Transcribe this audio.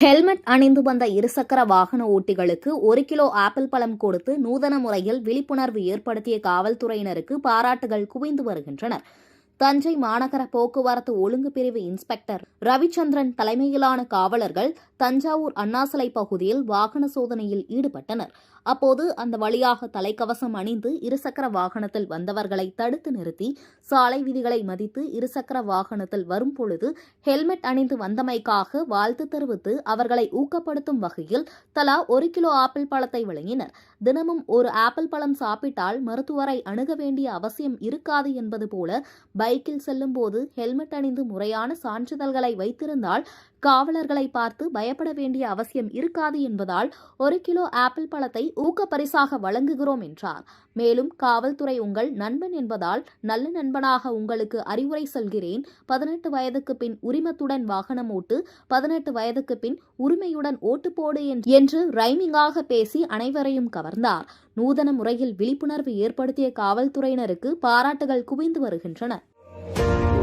Helmet அணிந்து வந்த இருசக்கர வாகன ஓட்டிகளுக்கு ஒரு கிலோ ஆப்பிள் பழம் கொடுத்து நூதன முறையில் விழிப்புணர்வு ஏற்படுத்திய காவல்துறையினருக்கு பாராட்டுகள் குவிந்து வருகின்றன தஞ்சை மாநகர போக்குவரத்து ஒழுங்கு பிரிவு இன்ஸ்பெக்டர் ரவிச்சந்திரன் தலைமையிலான காவலர்கள் தஞ்சாவூர் அண்ணாசலை பகுதியில் வாகன சோதனையில் ஈடுபட்டனர். அப்போது அந்த வழியாக தலைக்கவசம் அணிந்து இருசக்கர வாகனத்தில் வந்தவர்களை தடுத்து நிறுத்தி சாலை விதிகளை மதித்து இருசக்கர வாகனத்தில் வரும் பொழுது ஹெல்மெட் அணிந்து வந்தமைக்காக வாழ்த்து தெரிவித்து அவர்களை ஊக்கப்படுத்தும் வகையில் தலா ஒரு கிலோ ஆப்பிள் பழத்தை வழங்கினர். தினமும் ஒரு ஆப்பிள் பழம் சாப்பிட்டால் மருத்துவரை அணுக வேண்டிய அவசியம் இருக்காது என்பது போல பைக்கில் செல்லும்போது ஹெல்மெட் அணிந்து முறையான சான்றிதழ்களை வைத்திருந்தால் காவலர்களை பார்த்து பயப்பட வேண்டிய அவசியம் இருக்காது என்பதால் ஒரு கிலோ ஆப்பிள் பழத்தை ஊக்க பரிசாக வழங்குகிறோம் என்றார். மேலும் காவல்துறை உங்கள் நண்பன் என்பதால் நல்ல நண்பனாக உங்களுக்கு அறிவுரை சொல்கிறேன். பதினெட்டு வயதுக்கு பின் உரிமத்துடன் வாகனம் ஓட்டு பதினெட்டு வயதுக்கு பின் உரிமையுடன் ஓட்டு போடு என்று ரைமிங்காக பேசி அனைவரையும் கவர்ந்தார். நூதன முறையில் விழிப்புணர்வு ஏற்படுத்திய காவல்துறையினருக்கு பாராட்டுகள் குவிந்து வருகின்றன. Thank you.